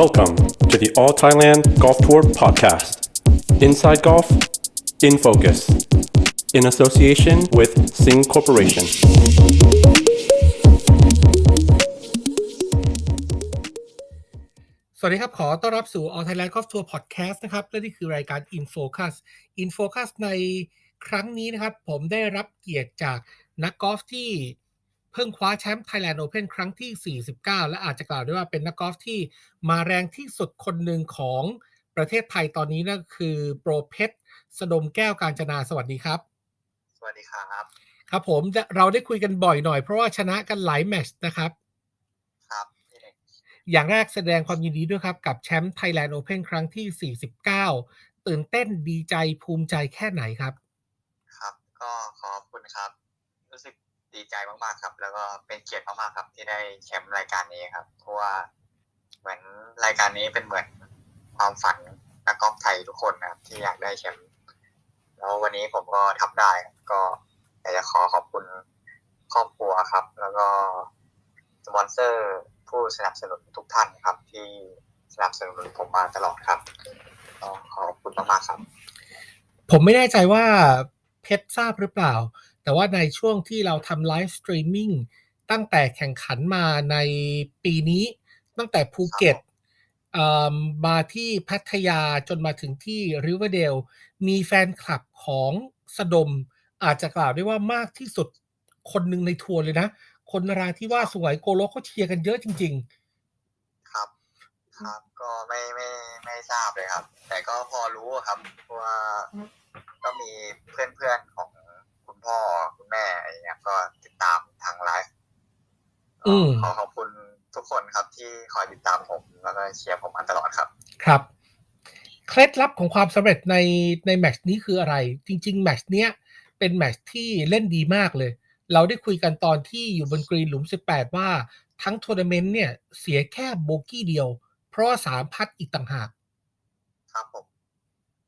Welcome to the All Thailand Golf Tour podcast. Inside Golf, in focus, in association with Sing Corporation. สวัสดีครับ ขอต้อนรับสู่ All Thailand Golf Tour Podcast นะครับ และนี่คือรายการ In Focus In Focus ในครั้งนี้นะครับ ผมได้รับเกียรติจากนักกอล์ฟที่ เพิ่งคว้าแชมป์ Thailand Open ครั้งที่ 49 และอาจจะกล่าวได้ว่าเป็นนักกอล์ฟที่มาแรงที่สุดคนหนึ่งของประเทศไทยตอนนี้นั่นก็คือโปรเพชรสดมแก้วการจนาสวัสดีครับ สวัสดีครับ ครับผมเราได้คุยกันบ่อยหน่อยเพราะว่าชนะกันหลายแมตช์นะครับ ครับพี่เอกอย่างแรกแสดงความยินดีด้วยครับ กับแชมป์ Thailand Open ครั้งที่ 49 ตื่นเต้นดีใจภูมิใจแค่ไหนครับ ครับ ก็ขอบคุณครับรู้สึก ดีใจมากๆครับ แล้วก็เป็นเกียรติมากๆครับ ที่ได้แชมป์รายการนี้ครับ เพราะว่าเหมือนรายการนี้เป็นเหมือนความฝันนักกอล์ฟไทยทุกคนนะครับ ที่อยากได้แชมป์แล้ววันนี้ผมก็ทำได้ก็อยากจะขอขอบคุณครอบครัวครับ แล้วก็สปอนเซอร์ผู้สนับสนุนทุกท่านครับ ที่สนับสนุนผมมาตลอดครับก็ขอบคุณมากๆครับ ผมไม่แน่ใจว่าเพชรทราบหรือเปล่า แต่ว่าในช่วงที่เราทำไลฟ์สตรีมมิ่งตั้งแต่แข่งขันมาในปีนี้ ตั้งแต่ภูเก็ตเอ่อมาที่พัทยาจนมาถึงที่ริเวอร์เดลมีแฟนคลับของสดม อาจจะกล่าวได้ว่ามากที่สุดคนหนึ่งในทัวร์เลยนะ คนนราที่ว่าสวยโกโลเขาเชียร์กันเยอะจริงครับ ครับก็ไม่ไม่ไม่ทราบเลยครับ แต่ก็พอรู้ครับว่าก็มีเพื่อนเพื่อนๆของคุณ พ่อคุณแม่อะไรเงี้ยก็ติดตามทางไลฟ์ๆอืมขอขอบคุณทุกคนครับที่คอยติดตามผมแล้วก็เชียร์ผมมาตลอดครับ ครับ เคล็ดลับของความสำเร็จในในแมตช์นี้คืออะไร จริง ๆ แมตช์เนี้ยเป็นแมตช์ที่เล่นดีมากเลย เราได้คุยกันตอนที่อยู่บนกรีนหลุม 18 ว่าทั้งทัวร์นาเมนต์เนี่ยเสียแค่โบกี้เดียว เพราะว่าสามพัดอีกต่างหาก ครับผม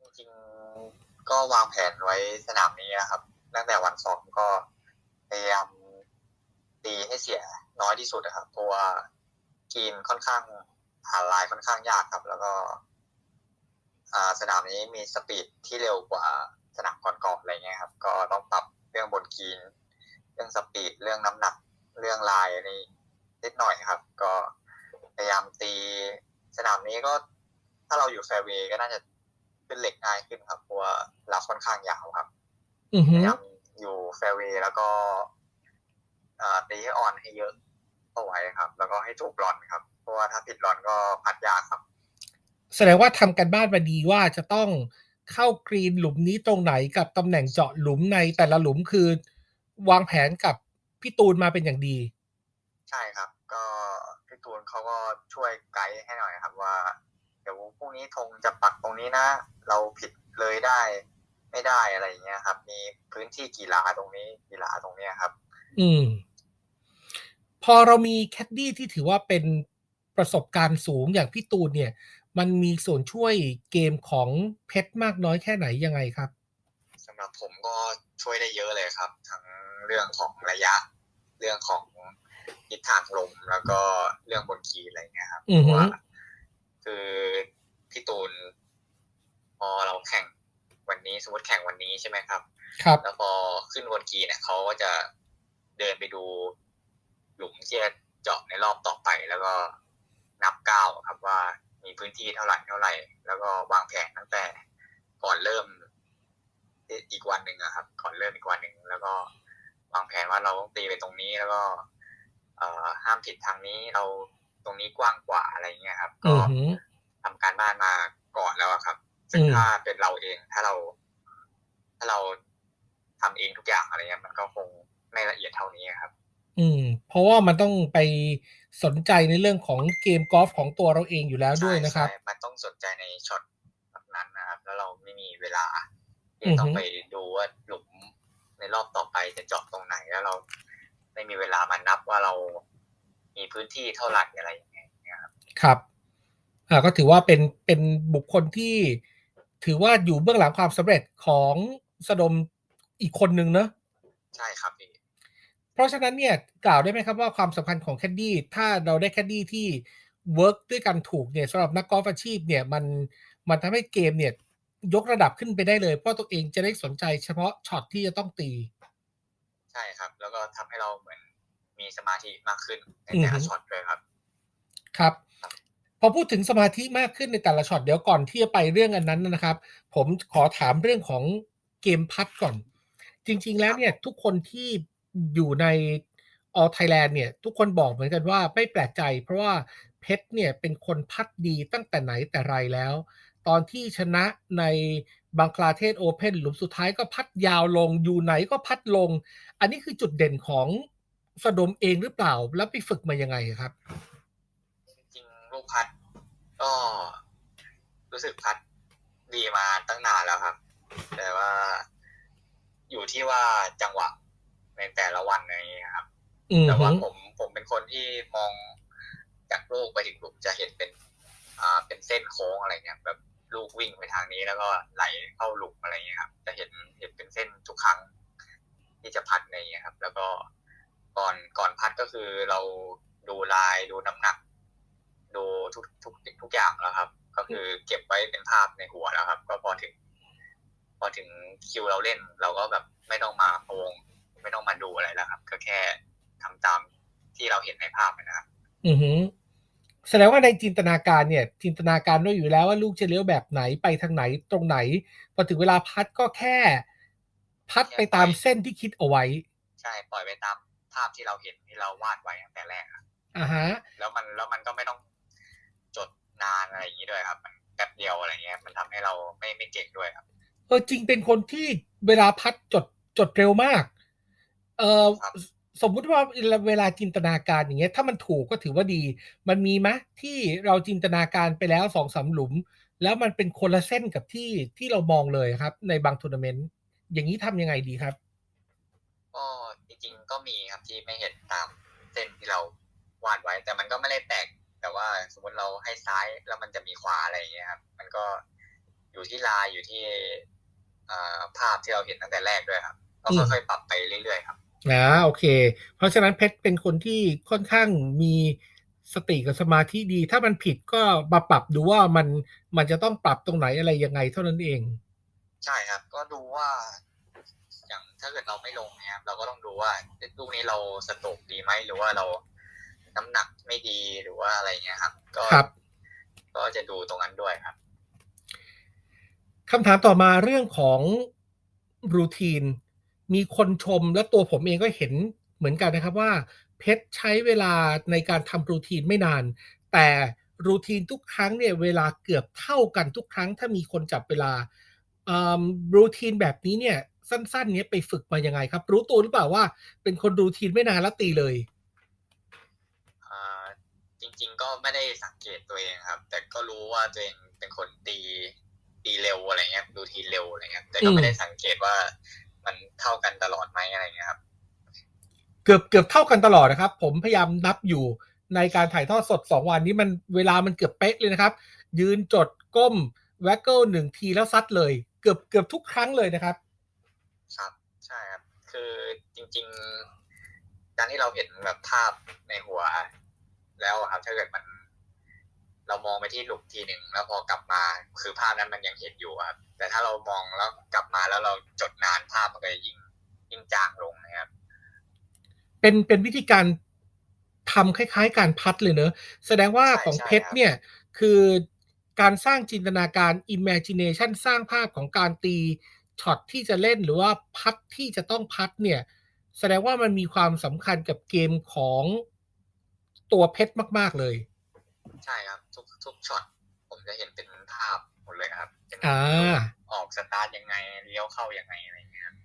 จริงๆก็วางแผนไว้สนามนี้นะครับ ตั้งแต่วันซ้อมก็พยายามตีให้เสียน้อยที่สุดนะครับเพราะว่ากีนค่อนข้างหาลายค่อนข้างยากครับ แล้วก็อ่าสนามนี้มีสปีดที่เร็วกว่าสนามก่อนๆอะไรเงี้ยครับ ก็ต้องปรับเรื่องบนกีน เรื่องสปีดเรื่องน้ำหนักเรื่องลายนี่นิดหน่อยครับ ก็พยายามตีสนามนี้ก็ถ้าเราอยู่แฟร์เวย์ก็น่าจะขึ้นเหล็กง่ายขึ้นครับเพราะว่าเราค่อนข้างยาวครับ อือพฮึยายามอยู่แฟร์เวย์แล้วก็อ่าตีให้ออนให้เยอะเข้าไว้ครับ แล้วก็ให้ถูกรอนครับ เพราะว่าถ้าผิดรอนก็พัดยากครับ แสดงว่าทำกันบ้านมาดีว่าจะต้องเข้ากรีนหลุมนี้ตรงไหนกับตำแหน่งเจาะหลุมในแต่ละหลุมคือ วางแผนกับพี่ตูนมาเป็นอย่างดี ใช่ครับ ก็พี่ตูนเขาก็ช่วยไกด์ให้หน่อยครับว่า เดี๋ยวพรุ่งนี้ธงจะปักตรงนี้นะ เราผิดเลยได้ ไม่ได้อะไรอย่างเงี้ยครับ มีพื้นที่กีฬาตรงนี้กีฬาตรงเนี้ยครับ อืม พอเรามีแคดดี้ที่ถือว่าเป็นประสบการณ์สูงอย่างพี่ตูนเนี่ย มันมีส่วนช่วยเกมของเพชรมากน้อยแค่ไหนยังไงครับสำหรับผมก็ช่วยได้เยอะเลยครับ ทั้งเรื่องของระยะ เรื่องของทิศทางลมแล้วก็เรื่องบนกีอะไรเงี้ยครับอือฮึเพราะว่าคือพี่ตูน พอเราแข่งวันนี้ สมมติแข่งวันนี้ใช่ไหมครับ ครับ แล้วพอขึ้นบนกีเนี่ยเขาก็จะเดินไปดูหลุมที่จะเจาะในรอบต่อไป แล้วก็นับก้าวครับว่ามีพื้นที่เท่าไหร่เท่าไหร่ แล้วก็วางแผนตั้งแต่ก่อนเริ่มอีกวันหนึ่งอะครับ ก่อนเริ่มอีกวันหนึ่งแล้วก็วางแผนว่าเราต้องตีไปตรงนี้แล้วก็ เอ่อห้ามผิดทางนี้เราตรงนี้กว้างกว่าอะไรเงี้ยครับอืก็อหือทำการบ้านมาก่อนแล้วอะครับ ซึ่งอืมถ้าเป็นเราเองถ้าเราถ้าเราทำเองทุกอย่างอะไรเงี้ยมันก็คงไม่ละเอียดเท่านี้ครับ อืม เพราะว่ามันต้องไปสนใจในเรื่องของเกมกอล์ฟของตัวเราเองอยู่แล้วด้วยนะครับใช่ใช่มันต้องสนใจในช็อตแบบนั้นนะครับ แล้วเราไม่มีเวลาอืที่อฮึต้องไปดูว่าหลุมในรอบต่อไปจะเจาะตรงไหนแล้วเราไม่มีเวลามานับว่าเรามีพื้นที่เท่าไหร่อะไรอย่างเงี้ยครับ ครับอ่าก็ถือว่าเป็นเป็นบุคคลที่ถือว่าอยู่เบื้องหลังความสำเร็จของ สดมอีกคนหนึ่งเนอะใช่ครับพี่เพราะฉะนั้นเนี่ยกล่าวได้ไหมครับว่าความสำคัญของแคดดี้ถ้าเราได้แคดดี้ที่เวิร์กด้วยกันถูกเนี่ยสำหรับนักกอล์ฟอาชีพเนี่ยมันมันทำให้เกมเนี่ยยกระดับขึ้นไปได้เลย เพราะตัวเองจะได้สนใจเฉพาะช็อตที่จะต้องตี ใช่ครับ แล้วก็ทำให้เราเหมือนมีสมาธิมากขึ้นในอือแต่ฮึละช็อตเลยครับ ครับ พอพูดถึงสมาธิมากขึ้นในแต่ละช็อตเดี๋ยวก่อนที่จะไปเรื่องอันนั้นนะครับ ผมขอถามเรื่องของ เกมพัดก่อน จริง ๆ แล้วเนี่ยทุกคนที่อยู่ใน All Thailand เนี่ยทุกคนบอกเหมือนกันว่าไม่แปลกใจ เพราะว่าเพชรเนี่ยเป็นคนพัดดีตั้งแต่ไหนแต่ไรแล้ว ตอนที่ชนะในบังคลาเทศโอเพนหลุมสุดท้ายก็พัดยาวลงอยู่ไหนก็พัดลง อันนี้คือจุดเด่นของสะดมเองหรือเปล่า แล้วไปฝึกมายังไงครับ จริงๆลูกพัดก็รู้สึกพัดดีมาตั้งนานแล้วครับ แต่ว่าอยู่ที่ว่าจังหวะในแต่ละวันอะไรอย่างเงี้ยครับอืมแต่ว่าฮึผมผมเป็นคนที่มองจากลูกไปถึงลูกจะเห็นเป็น อ่าเป็นเส้นโค้งอะไรเงี้ยแบบลูกวิ่งไปทางนี้แล้วก็ไหลเข้าหลุมอะไรเงี้ยครับ จะเห็นเห็นเป็นเส้นทุกครั้ง ที่จะพัดอะไรเงี้ยครับ แล้วก็ก่อนก่อนพัดก็คือเราดูลายดูน้ำหนัก ดูทุกทุกทุกอย่างแล้วครับ ก็คือเก็บไว้เป็นภาพในหัวแล้วครับ ก็พอถึงพ อถึงคิวเราเล่นเราก็แบบไม่ต้องมาพะวงไม่ต้องมาดูอะไรแล้วครับ ก็แค่ทำตามที่เราเห็นในภาพนะครับอือฮึแสดงว่าในจินตนาการเนี่ย จินตนาการด้วยอยู่แล้วว่าลูกจะเลี้ยวแบบไหนไปทางไหนตรงไหนพอถึงเวลาพัดก็แค่ พัดไปตามเส้นที่คิดเอาไว้ ใช่ปล่อยไปตามภาพที่เราเห็นที่เราวาดไว้ตั้งแต่แรกอะอ่าฮะ แล้วมันแล้วมันก็ไม่ต้องจดนานอะไรอย่างนี้ด้วยครับมันแป๊บเดียวอะไรเงี้ย มันทำให้เราไม่ไม่เก่งด้วยครับ เออจริงเป็นคนที่เวลาพัดจดจดเร็วมาก เออครับสมมุติว่าเวลาจินตนาการอย่างเงี้ย ถ้ามันถูกก็ถือว่าดี มันมีไหมที่เราจินตนาการไปแล้วสองสามหลุม แล้วมันเป็นคนละเส้นกับที่ที่เรามองเลยครับ ในบางทัวร์นาเมนต์อย่างนี้ทำยังไงดีครับก็จริง ๆ ก็มีครับที่ไม่เห็นตามเส้นที่เราวาดไว้ แต่มันก็ไม่ได้แตก แต่ว่าสมมติเราให้ซ้ายแล้วมันจะมีขวาอะไรอย่างเงี้ยครับ มันก็อยู่ที่ลายอยู่ที่อ่า ภาพที่เราเห็นตั้งแต่แรกด้วยครับก็อืมค่อยๆปรับไปเรื่อยๆครับอ่าโอเค เพราะฉะนั้นเพชรเป็นคนที่ค่อนข้างมีสติกับสมาธิดี ถ้ามันผิดก็มาปรับดูว่ามันมันจะต้องปรับตรงไหนอะไรยังไงเท่านั้นเอง ใช่ครับ ก็ดูว่า อย่างถ้าเกิดเราไม่ลงเนี่ยครับเราก็ต้องดูว่าลูกนี้เราสโตรกดีไหมหรือว่าเราน้ำหนักไม่ดีหรือว่าอะไรเงี้ยครับ ก็ครับก็จะดูตรงนั้นด้วยครับ คำถามต่อมาเรื่องของรูทีน มีคนชมและตัวผมเองก็เห็นเหมือนกันนะครับว่า เพชรใช้เวลาในการทำรูทีนไม่นาน แต่รูทีนทุกครั้งเนี่ยเวลาเกือบเท่ากันทุกครั้ง ถ้ามีคนจับเวลารูทีนแบบนี้เนี่ยสั้นๆ เนี้ยไปฝึกมายังไงครับ รู้ตัวหรือเปล่าว่า เป็นคนรูทีนไม่นานแล้วตีเลยจริง ๆ ก็ไม่ได้สังเกตตัวเองครับ แต่ก็รู้ว่าตัวเองเป็นคนตี ตีเร็วอะไรเงี้ยดูทีเร็วอะไรเงี้ยแต่ก็อืมไม่ได้สังเกตว่ามันเท่ากันตลอดไหมอะไรเงี้ยครับ เกือบเกือบเท่ากันตลอดนะครับ ผมพยายามนับอยู่ในการถ่ายทอดสด2วันนี้มันเวลามันเกือบเป๊ะเลยนะครับ ยืนจดก้มแวกเกิลหนึ่งทีแล้วซัดเลย เกือบเกือบทุกครั้งเลยนะครับ ครับใช่ครับ คือจริง ๆ การที่เราเห็นแบบภาพในหัว แล้วอะครับถ้าเกิดมัน เรามองไปที่หลุมทีหนึ่งแล้วพอกลับมา คือภาพนั้นมันยังเห็นอยู่อะครับแต่ถ้าเรามองแล้วกลับมาแล้วเราจดนานภาพมันก็จะยิ่งยิ่งจางลงนะครับ เป็นเป็นวิธีการทำคล้าย ๆ การพัดเลยเนอะแสดงว่าใช่ของใช่เพชรครับเนี่ยคือการสร้างจินตนาการ imagination สร้างภาพของการตีช็อตที่จะเล่นหรือว่าพัดที่จะต้องพัดเนี่ย แสดงว่ามันมีความสำคัญกับเกมของตัวเพชรมาก ๆเลยใช่ครับ ทุกทุกช็อตผมจะเห็นเป็นภาพหมดเลยครับเป็นอ่าออกสตาร์ทยังไงเลี้ยวเข้ายังไงอะไรอย่างเงี้ยครับ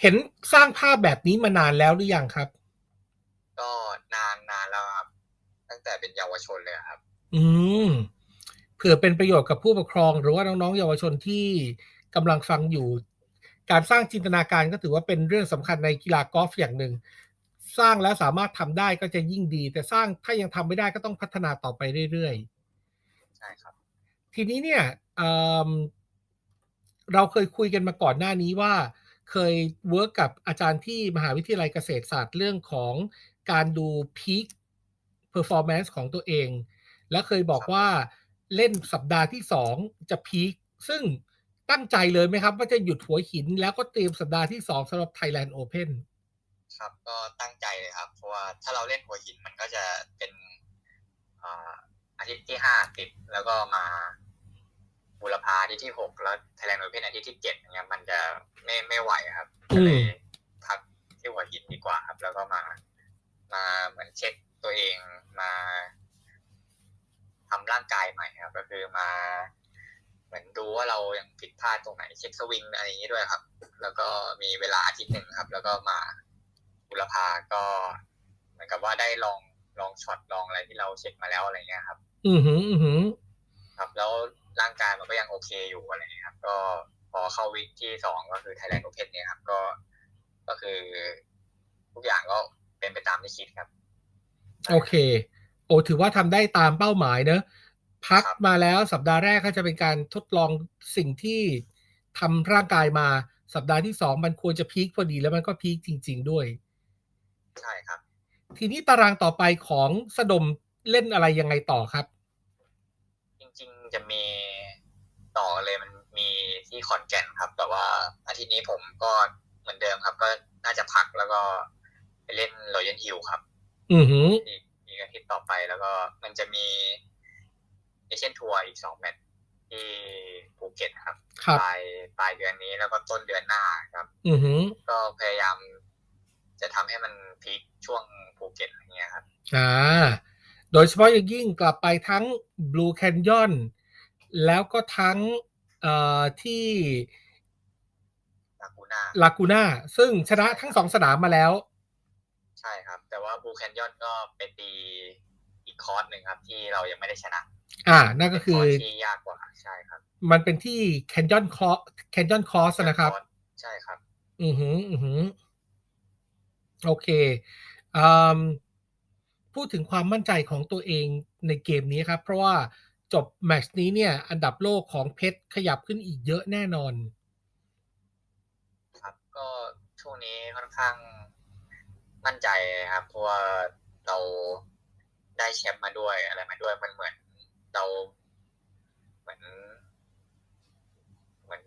เห็นสร้างภาพแบบนี้มานานแล้วหรือยังครับ ก็นานนานแล้วครับ ตั้งแต่เป็นเยาวชนเลยครับ อืมเผื่อเป็นประโยชน์กับผู้ปกครอง หรือว่าน้องๆเยาวชนที่กำลังฟังอยู่ การสร้างจินตนาการก็ถือว่าเป็นเรื่องสำคัญในกีฬากอล์ฟอย่างหนึ่ง สร้างแล้วสามารถทำได้ก็จะยิ่งดี แต่สร้างถ้ายังทำไม่ได้ก็ต้องพัฒนาต่อไปเรื่อยๆ ใช่ครับ ทีนี้เนี่ยเอิ่มเราเคยคุยกันมาก่อนหน้านี้ว่า เคยเวิร์กกับอาจารย์ที่มหาวิทยาลัยเกษตรศาสตร์เรื่องของการดูพีคเพอร์ฟอร์แมนซ์ของตัวเอง แล้วเคยบอกว่าเล่นสัปดาห์ที่สองจะพีคซึ่งตั้งใจเลยไหมครับ ว่าจะหยุดหัวหินแล้วก็เตรียมสัปดาห์ที่สองสำหรับ Thailand Open ครับก็ตั้งใจเลยครับ เพราะว่าถ้าเราเล่นหัวหินมันก็จะเป็น อาทิตย์ที่ห้าติดแล้วก็มาบุรพาอาทิตย์ที่หกแล้วไทยแลนด์โอเพ่นอาทิตย์ที่เจ็ดอย่างเงี้ยมันจะไม่ไม่ไหวครับก็เลยพักที่หัวหินดีกว่าครับ แล้วก็มา มาเหมือนเช็คตัวเองมาทำร่างกายใหม่ครับ ก็คือมา เหมือนดูว่าเรายังผิดพลาดตรงไหน เช็คสวิงอะไรอย่างนี้ด้วยครับ แล้วก็มีเวลาอาทิตย์หนึ่งครับ แล้วก็มาบุรพาก็เหมือนกับว่าได้ลองลองช็อตลองอะไรที่เราเช็คมาแล้วอะไรเงี้ยครับ อือหือ อือหือ ครับ แล้วร่างกายมันก็ยังโอเคอยู่อะไรเงี้ยครับ ก็พอเข้าวิกที่สองก็คือ Thailand Open เนี่ยครับ ก็ ก็คือ ทุกอย่างก็เป็นไปตามที่คิดครับ โอเค โอถือว่าทำได้ตามเป้าหมายเนอะพักครับมาแล้วสัปดาห์แรกก็จะเป็นการทดลองสิ่งที่ทำร่างกายมาสัปดาห์ที่สองมันควรจะพีคพอดีแล้วมันก็พีคจริง ๆ ด้วย ใช่ครับ ทีนี้ตารางต่อไปของสะดม เล่นอะไรยังไงต่อครับ จริงๆจะมีต่อเลยมันมีที่ขอนแก่นครับ แต่ว่าอาทิตย์นี้ผมก็เหมือนเดิมครับ ก็น่าจะพักแล้วก็ไปเล่นรอยัลฮิลครับ อือหืออีกอีกอาทิตย์ต่อไปแล้วก็มันจะมีเอเชียนทัวร์อีกสองแมตช์ที่ภูเก็ตครับครับปลายปลายเดือนนี้แล้วก็ต้นเดือนหน้าครับ อือหือก็พยายามจะทำให้มันพีคช่วงภูเก็ตอย่างเงี้ยครับ อ่า โดยเฉพาะอย่างยิ่งกลับไปทั้ง Blue Canyon แล้วก็ทั้งเอ่อที่ลากูน่าลากูน่าซึ่งชนะทั้งสองสนามมาแล้ว ใช่ครับ แต่ว่าบูแคนยอนก็ไปตีอีกคอร์สหนึ่งครับ ที่เรายังไม่ได้ชนะ อ่า นั่นก็คือร์สที่ยากกว่าใช่ครับ มันเป็นที่ Canyon Cross Canyon Cross นะครับ ใช่ครับ อือหืออือหือโอเคอืม พูดถึงความมั่นใจของตัวเองในเกมนี้ครับ เพราะว่าจบแมตช์นี้เนี่ย อันดับโลกของเพชรขยับขึ้นอีกเยอะแน่นอน ครับก็ช่วงนี้ค่อนข้างมั่นใจครับเพราะว่าเราได้แชมป์มาด้วยอะไรมาด้วยมันเหมือนเราเหมือนเหมือน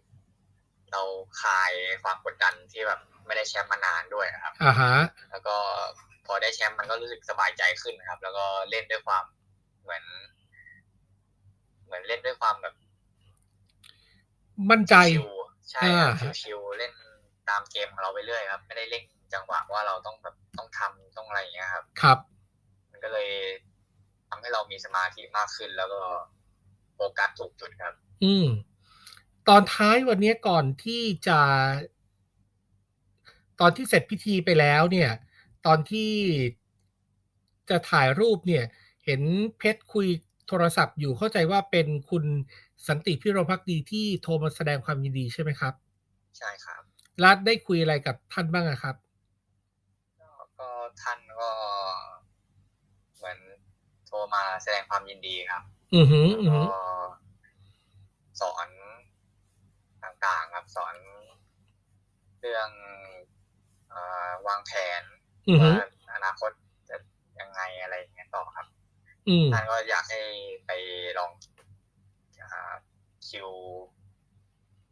เราคลายความกดดันที่แบบ ไม่ได้แชมป์มานานด้วยครับอ่าฮะแล้วก็ พอได้แชมป์มันก็รู้สึกสบายใจขึ้นนะครับ แล้วก็เล่นด้วยความเหมือน เหมือนเล่นด้วยความแบบ มั่นใจชิวๆใช่ครับอ่าชิวๆเล่นตามเกมของเราไปเรื่อยครับ ไม่ได้เล่นจังหวะว่าเราต้องแบบต้องทำต้องอะไรอย่างเงี้ยครับ ครับ มันก็เลยทำให้เรามีสมาธิมากขึ้น แล้วก็โฟกัสถูกจุดครับ อืม ตอนท้ายวันนี้ก่อนที่จะ ตอนที่เสร็จพิธีไปแล้วเนี่ย ตอนที่จะถ่ายรูปเนี่ยเห็นเพชรคุยโทรศัพท์อยู่เข้าใจว่าเป็นคุณสันติพิรมพักดีที่โทรมาแสดงความยินดีใช่ไหมครับ ใช่ครับรัฐได้คุยอะไรกับท่านบ้างอะครับก็ก็ท่านก็เหมือนโทรมาแสดงความยินดีครับ อือหือแล้วอือก็หือสอนต่างๆครับสอนเรื่องเออวางแผนอือหือ ว่าอนาคตจะยังไงอะไรอย่างเงี้ยต่อครับอืมท่านก็อยากให้ไปลองอาคิว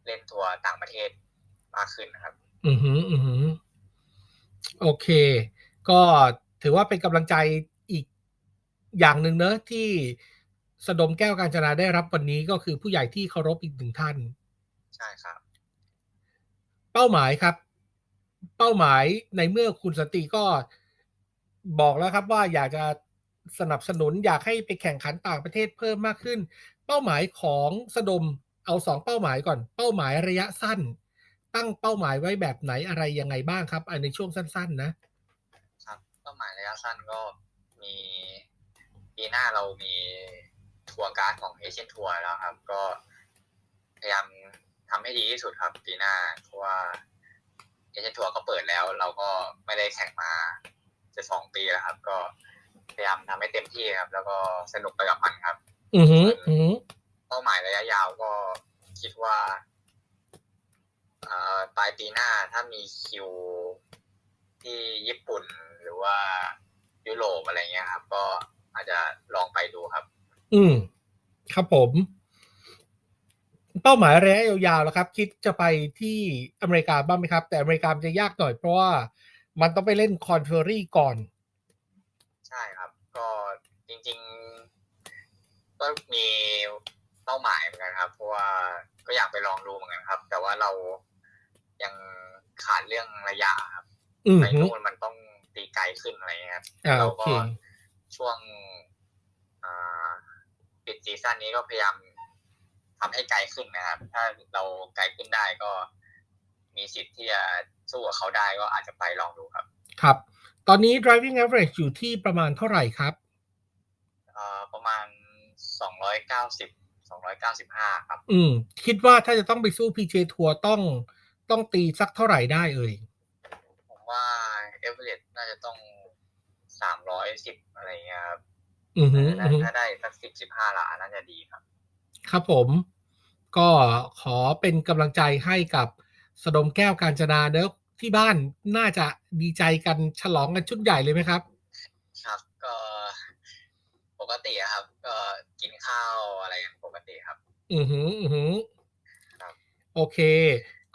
เล่นทัวร์ต่างประเทศมากขึ้นนะครับ อือหือ อือหือ โอเค ก็ถือว่าเป็นกำลังใจอีกอย่างหนึ่งเนอะที่สะดมแก้วการจนาได้รับวันนี้ก็คือผู้ใหญ่ที่เคารพอีกหนึ่งท่าน ใช่ครับ เป้าหมายครับ เป้าหมายในเมื่อคุณสันติก็บอกแล้วครับว่าอยากจะสนับสนุนอยากให้ไปแข่งขันต่างประเทศเพิ่มมากขึ้น เป้าหมายของสดมเอาสองเป้าหมายก่อน เป้าหมายระยะสั้น ตั้งเป้าหมายไว้แบบไหนอะไรยังไงบ้างครับในช่วงสั้น ๆ นะครับเป้าหมายระยะสั้นก็มีปีหน้าเรามีทัวร์การ์ดของเอเชียนทัวร์แล้วครับ ก็พยายามทำให้ดีที่สุดครับปีหน้าเพราะว่า เอเชียนทัวร์ก็เปิดแล้ว เราก็ไม่ได้แข่งมาจะสองปีแล้วครับ ก็พยายามทำให้เต็มที่ครับ แล้วก็สนุกไปกับมันครับ อือหืออือหือเป้าหมายระยะยาวก็คิดว่าเอ่อปลายปีหน้าถ้ามีคิวที่ญี่ปุ่นหรือว่ายุโรปอะไรเงี้ยครับ ก็อาจจะลองไปดูครับ อืม ครับผม เป้าหมายระยะยาวๆแล้วครับ คิดจะไปที่อเมริกาบ้างไหมครับ แต่อเมริกามันจะยากหน่อยเพราะว่ามันต้องไปเล่นคอนเฟอรี่ก่อน ใช่ครับ ก็จริงๆ ก็มีเป้าหมายเหมือนกันครับ เพราะว่าก็อยากไปลองดูเหมือนกันครับ แต่ว่าเรายังขาดเรื่องระยะครับอืมไปฮึนู่นมันต้องตีไกลขึ้นอะไรเงี้ยครับอ่าเราโอก็เคช่วงอ่าปิดซีซั่นนี้ก็พยายาม ทำให้ไกลขึ้นนะครับ ถ้าเราไกลขึ้นได้ก็ มีสิทธิ์ที่จะสู้กับเขาได้ก็อาจจะไปลองดูครับ ครับ ตอนนี้ driving average อยู่ที่ประมาณเท่าไหร่ครับเอ่อประมาณสองร้อยเก้าสิบสองร้อยเก้าสิบห้าครับ อืม คิดว่าถ้าจะต้องไปสู้ PJ ทัวร์ต้องต้องตีสักเท่าไหร่ได้เอ่ยผมว่าเอเวอเรสต์น่าจะต้องสามร้อยสิบอะไรเงี้ยครับอือฮึถ้าอือฮึถ้าได้สักสิบสิบห้าหลาน่าจะดีครับ ครับผม ก็ขอเป็นกำลังใจให้กับสดมแก้วการจนาเนอะที่บ้านน่าจะดีใจกันฉลองกันชุดใหญ่เลยไหมครับ ครับก็ปกติอะครับ ก็กินข้าวอะไรกันปกติครับ อือหืออือหือครับโอเค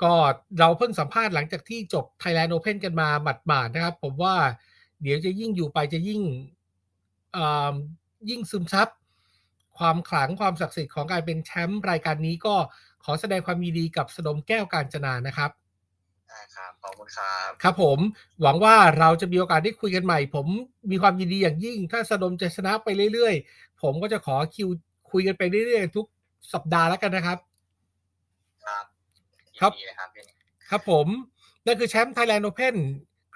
ก็เราเพิ่งสัมภาษณ์หลังจากที่จบ Thailand Open กันมาหมาดๆนะครับ ผมว่าเดี๋ยวจะยิ่งอยู่ไปจะยิ่งเอ่อยิ่งซึมซับ ความขลังความศักดิ์สิทธิ์ของการเป็นแชมป์รายการนี้ก็ขอแสดงความยินดีกับสดมแก้วการจนานะครับได้ครับขอบคุณครับครับผมหวังว่าเราจะมีโอกาสได้คุยกันใหม่ ผมมีความยินดีอย่างยิ่ง ถ้าสดมจะชนะไปเรื่อยๆ ผมก็จะขอคิวคุยกันไปเรื่อยๆ ทุกสัปดาห์แล้วกันนะครับ ครับ ครับยินดีเลยครับพี่ครับผม นั่นคือแชมป์ Thailand Open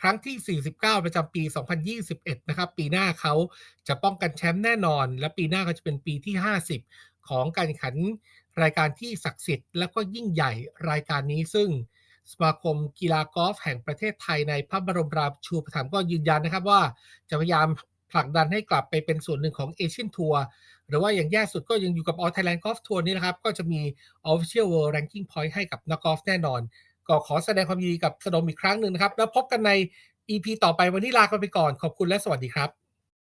ครั้งที่ 49 ประจำปี 2021 นะครับ ปีหน้าเขาจะป้องกันแชมป์แน่นอน และปีหน้าก็จะเป็นปีที่ 50 ของการขันรายการที่ศักดิ์สิทธิ์และก็ยิ่งใหญ่รายการนี้ซึ่งสมาคมกีฬากอล์ฟแห่งประเทศไทยในพระบรมราชูปถัมภ์ก็ยืนยันนะครับว่าจะพยายามผลักดันให้กลับไปเป็นส่วนหนึ่งของเอเชียนทัวร์หรือว่าอย่างแย่สุดก็ยังอยู่กับ All Thailand Golf Tour นี่นะครับ ก็จะมี Official World Ranking Point ให้กับนักกอล์ฟแน่นอน ก็ขอแสดงความยินดีกับสดมอีกครั้งหนึ่งนะครับ แล้วพบกันใน EP ต่อไปวันนี้ลากันไปก่อน ขอบคุณและสวัสดีครับ